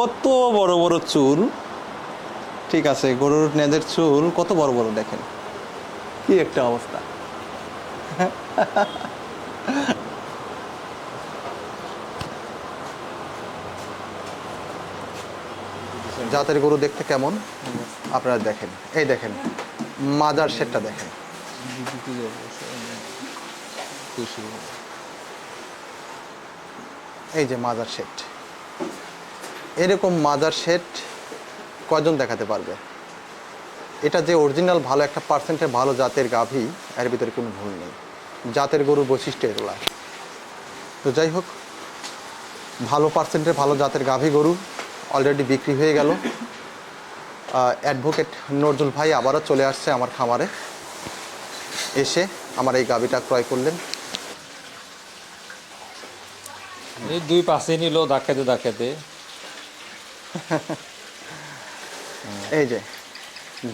কত বড় বড় চুল? ঠিক আছে, গরুর নেদের চুল কত বড় বড় দেখেন। কি একটা অবস্থা। জাতের গরু দেখতে কেমন? আপনারা দেখেন। এই দেখেন মাজার সেটটা দেখেন। এই যে মাজার সেট এরকম মাজার সেট কয়জন দেখাতে পারবে? এটা যে অরিজিনাল ভালো একটা পার্সেন্টের ভালো জাতের গাভী, এর ভিতরে কোনো ভুল নেই। জাতের গরুর বৈশিষ্ট্য এগুলা। তো যাই হোক, ভালো পার্সেন্টের ভালো জাতের গাভী গরু অলরেডি বিক্রি হয়ে গেল। অ্যাডভোকেট নজরুল ভাই আবারও চলে আসছে আমার খামারে। এসে আমার এই গাভীটা ক্রয় করলেন। দুই পাশে নিল ধাক্কাতে ধাক্কাতে এই যে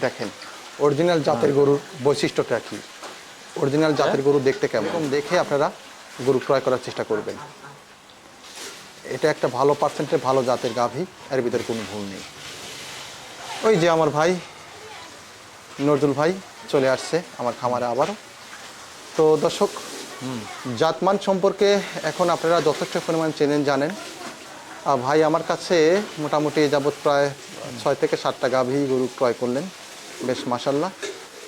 দেখেন অরিজিনাল জাতের গরুর বৈশিষ্ট্যটা কি? অরিজিনাল জাতের গরু দেখতে কেমন? দেখে আপনারা গরু ক্রয় করার চেষ্টা করবেন। এটা একটা ভালো পার্সেন্টের ভালো জাতের গাভী এর ভিতরে কোনো ভুল নেই। ওই যে আমার ভাই নজরুল ভাই চলে আসছে আমার খামারে আবারও। তো দর্শক জাতমান সম্পর্কে এখন আপনারা যথেষ্ট পরিমাণ চেনেন জানেন। ভাই আমার কাছে মোটামুটি যাবৎ প্রায় ছয় থেকে সাতটা গাভী গরু ক্রয় করলেন। বেশ মাসাল্লাহ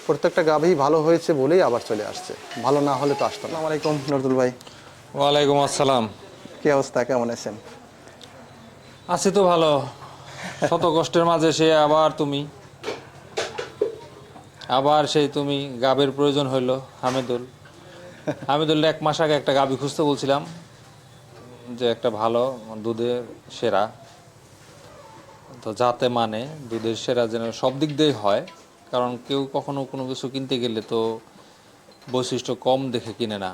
প্রত্যেকটা গাভী ভালো হয়েছে বলেই আবার চলে আসছে। ভালো না হলে তো আসতো না। আলাইকুম নজরুল ভাই। ওয়ালাইকুম আসসালাম। কি অবস্থা? কেমন আছেন? আছি তো ভালো। শত কষ্টের মাঝে সে আবার তুমি। আবার সেই তুমি গাবের প্রয়োজন হইল হামিদুল। হামিদুল এক মাস আগে একটা গাবি খুঁজতে বলছিলাম। যে একটা ভালো দুধের সেরা। তো যাতে মানে দুধের সেরা যেন সব দিক দিয়েই হয় কারণ কেউ কখনো কোনো কিছু কিনতে গেলে তো বৈশিষ্ট্য কম দেখে কিনে না।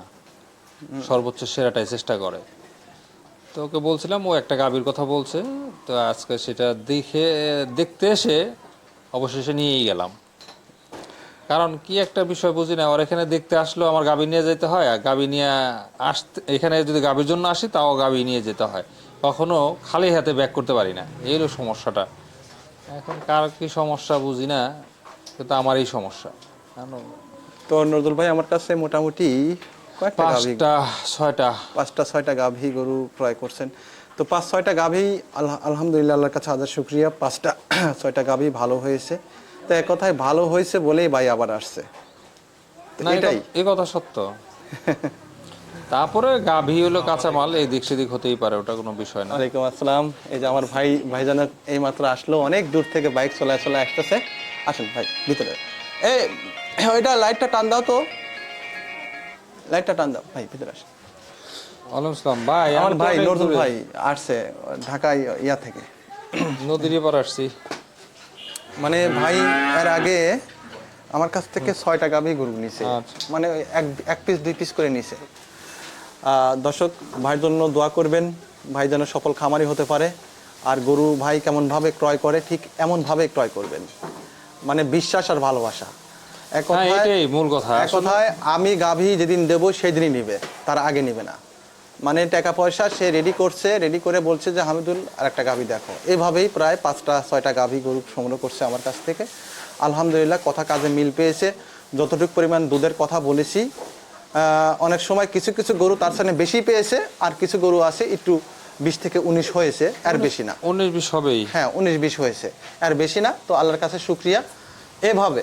সর্বোচ্চ সেরাটাই চেষ্টা করে। তো ওকে বলছিলাম ও একটা গাভীর কথা বলছে তো আজকে সেটা দেখে দেখতে এসে অবশেষে নিয়েই গেলাম। কারণ কি একটা বিষয় বুঝি না ওর এখানে দেখতে আসলেও আমার গাভী নিয়ে যেতে হয় আর গাভী নিয়ে আসতে এখানে যদি গাভীর জন্য আসি তাও গাভী নিয়ে যেতে হয়। কখনো খালি হাতে ব্যাক করতে পারি না এই হলো সমস্যাটা। এখন কার কি সমস্যা বুঝি না কিন্তু আমার এই সমস্যা। তো নজরুল ভাই আমার কাছে মোটামুটি পাঁচটা ছয়টা। পাঁচটা ছয়টা গাভী গরু ক্রয় করছেন। তো পাঁচ ছয়টা গাভী আলহামদুলিল্লাহ আল্লাহর কাছে হাজার শুক্রিয়া। পাঁচটা ছয়টা গাভী ভালো হয়েছে। তো এক কথায় ভালো হয়েছে বলেই ভাই আবার আসছে। এটাই। এ কথা সত্য। তারপরে গাভী হলো কাঁচামাল এই দিক সেদিক হতেই পারে ওটা কোনো বিষয় না। ওয়ালাইকুম আসসালাম। এই যে আমার ভাই ভাইজান এই মাত্র আসলো অনেক দূর থেকে বাইক চলে চলে আসতেছে। আসুন ভাই ভিতরে। এই ওইটা লাইটটা টান দাও তো। লাইটটা টান দাও ভাই ভিতরে আসুন। ওয়ালাইকুম আসসালাম ভাই আমার ভাই নজরুল ভাই আসছে ঢাকায় ইয়া থেকে। নদীর এপার আসছি। মানে ভাই এর আগে আমার কাছ থেকে ছয়টা গাভী গরু নিছে। আচ্ছা। মানে এক এক পিস দুই পিস করে নিছে। আহ, দর্শক ভাইয়ের জন্য দোয়া করবেন ভাই যেন সফল খামারি হতে পারে। আর গরু ভাই কেমনভাবে ক্রয় করে ঠিক এমনভাবে ক্রয় করবেন। মানে বিশ্বাস আর ভালোবাসা। এক হ্যাঁ কথায় মূল কথা। এক কথায় আমি গাভী যেদিন দেবো সেদিনই নিবে। তার আগে নিবে না। মানে টাকা পয়সা সে রেডি করছে রেডি করে বলছে যে হামিদুল আর একটা গাভী দেখো। এভাবেই প্রায় পাঁচটা ছয়টা গাভী গরু সংগ্রহ করছে আমার কাছ থেকে। আলহামদুলিল্লাহ কথা কাজে মিল পেয়েছে। যতটুকু পরিমাণ দুধের কথা বলেছি অনেক সময় কিছু কিছু গরু তার সামনে বেশি পেয়েছে আর কিছু গরু আছে একটু বিশ থেকে উনিশ হয়েছে আর বেশি না। উনিশ বিশ হবেই। হ্যাঁ উনিশ বিশ হয়েছে আর বেশি না। তো আল্লাহর কাছে শুক্রিয়া। এভাবে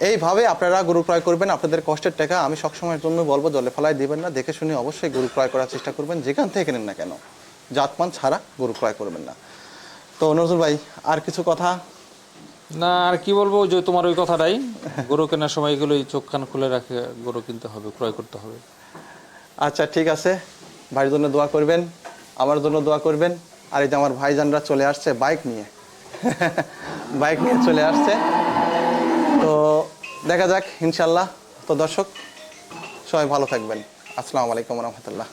এইভাবে আপনারা গরু ক্রয় করবেন আপনাদের কষ্টের টাকা আমি সবসময়ের জন্য বলব জলে ফেলায় দিবেন না দেখে শুনে অবশ্যই গরু ক্রয় করার চেষ্টা করবেন যেখান থেকে কেনেন না কেন। জাতমান ছাড়া গরু ক্রয় করবেন না। তো নজরুল ভাই আর কিছু কথা? না আর কি বলব যে তোমার ওই কথাটাই গরু কেনার সময় এগুলোই চোখ কান খুলে রাখে গরু কিনতে হবে ক্রয় করতে হবে। আচ্ছা ঠিক আছে। ভাইয়ের জন্য দোয়া করবেন আমার জন্য দোয়া করবেন। আর এই যে আমার ভাইজানরা চলে আসছে বাইক নিয়ে। বাইক নিয়ে চলে আসছে। তো দেখা যাক ইনশাল্লাহ তো দর্শক সবাই ভালো থাকবেন। আসসালামু আলাইকুম রহমতুল্লাহ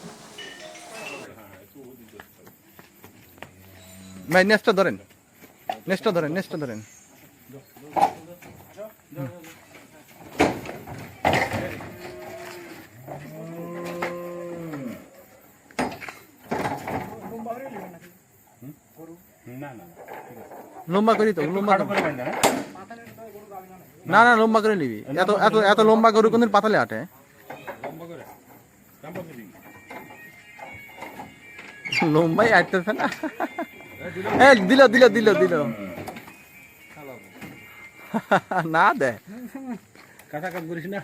ভাই নেক্সটটা ধরেন। নেক্সটটা ধরেন নেক্সটটা ধরেন। লম্বা করি তো লম্বা করে। না না লম্বা করে নিবি। এত এত এত লম্বা গরু কোনদিন পাতালে আটে? লম্বা করে লম্বা করে লম্বাই আটতেছে না। এ দিল দিল দিল দিল। না দে। কাটা কাট করিস না।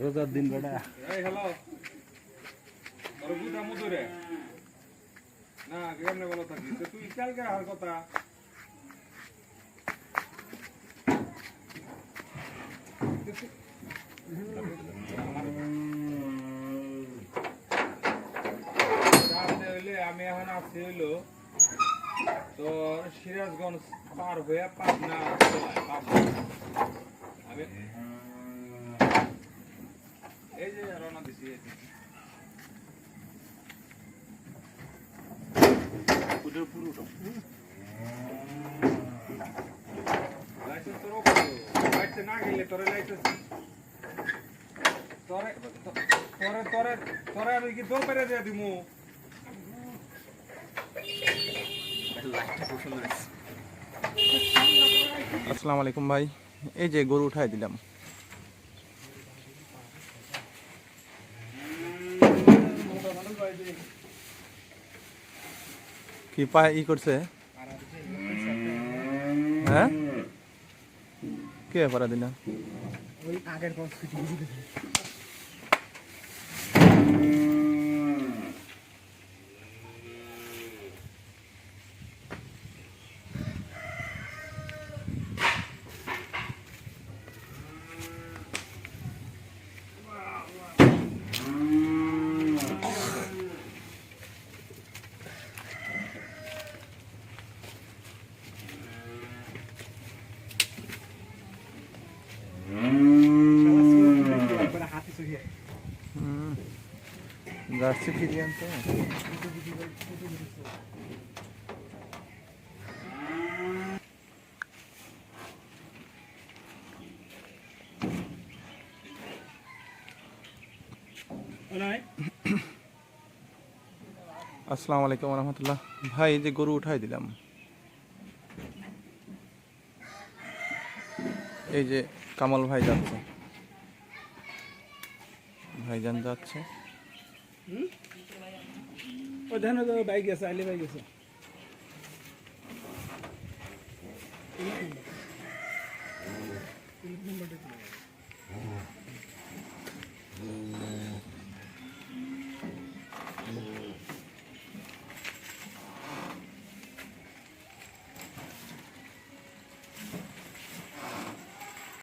রোজার দিন বেটা। না কেমনে বলো থাকি তো তুই কালকে আর কথা রাতে হইলে আমি এখন আসছি হইল তোর সিরাজগঞ্জ পার হয়ে পাবনা এই যে রওনা দিছি। পুরোটা বাইতে না গেলে তোরে লাইসেন্স তোরে তোরে তোরে তোরে আমি কি দৌড় পেরে দিয়ে দিমু? আসসালামু আলাইকুম ভাই, এই যে গরু উঠাই দিলাম। কি পায় ই করছে? হ্যাঁ? কে পারা দিনা জার্সি ফিরিয়ে আনতে আসসালামু আলাইকুম রহমতুল্লাহ ভাই এই যে গরু উঠাই দিলাম এই যে কামাল ভাই যাচ্ছে ভাইজান যাচ্ছে ও দেখো তো বাইক আছে আইলে বাইক আছে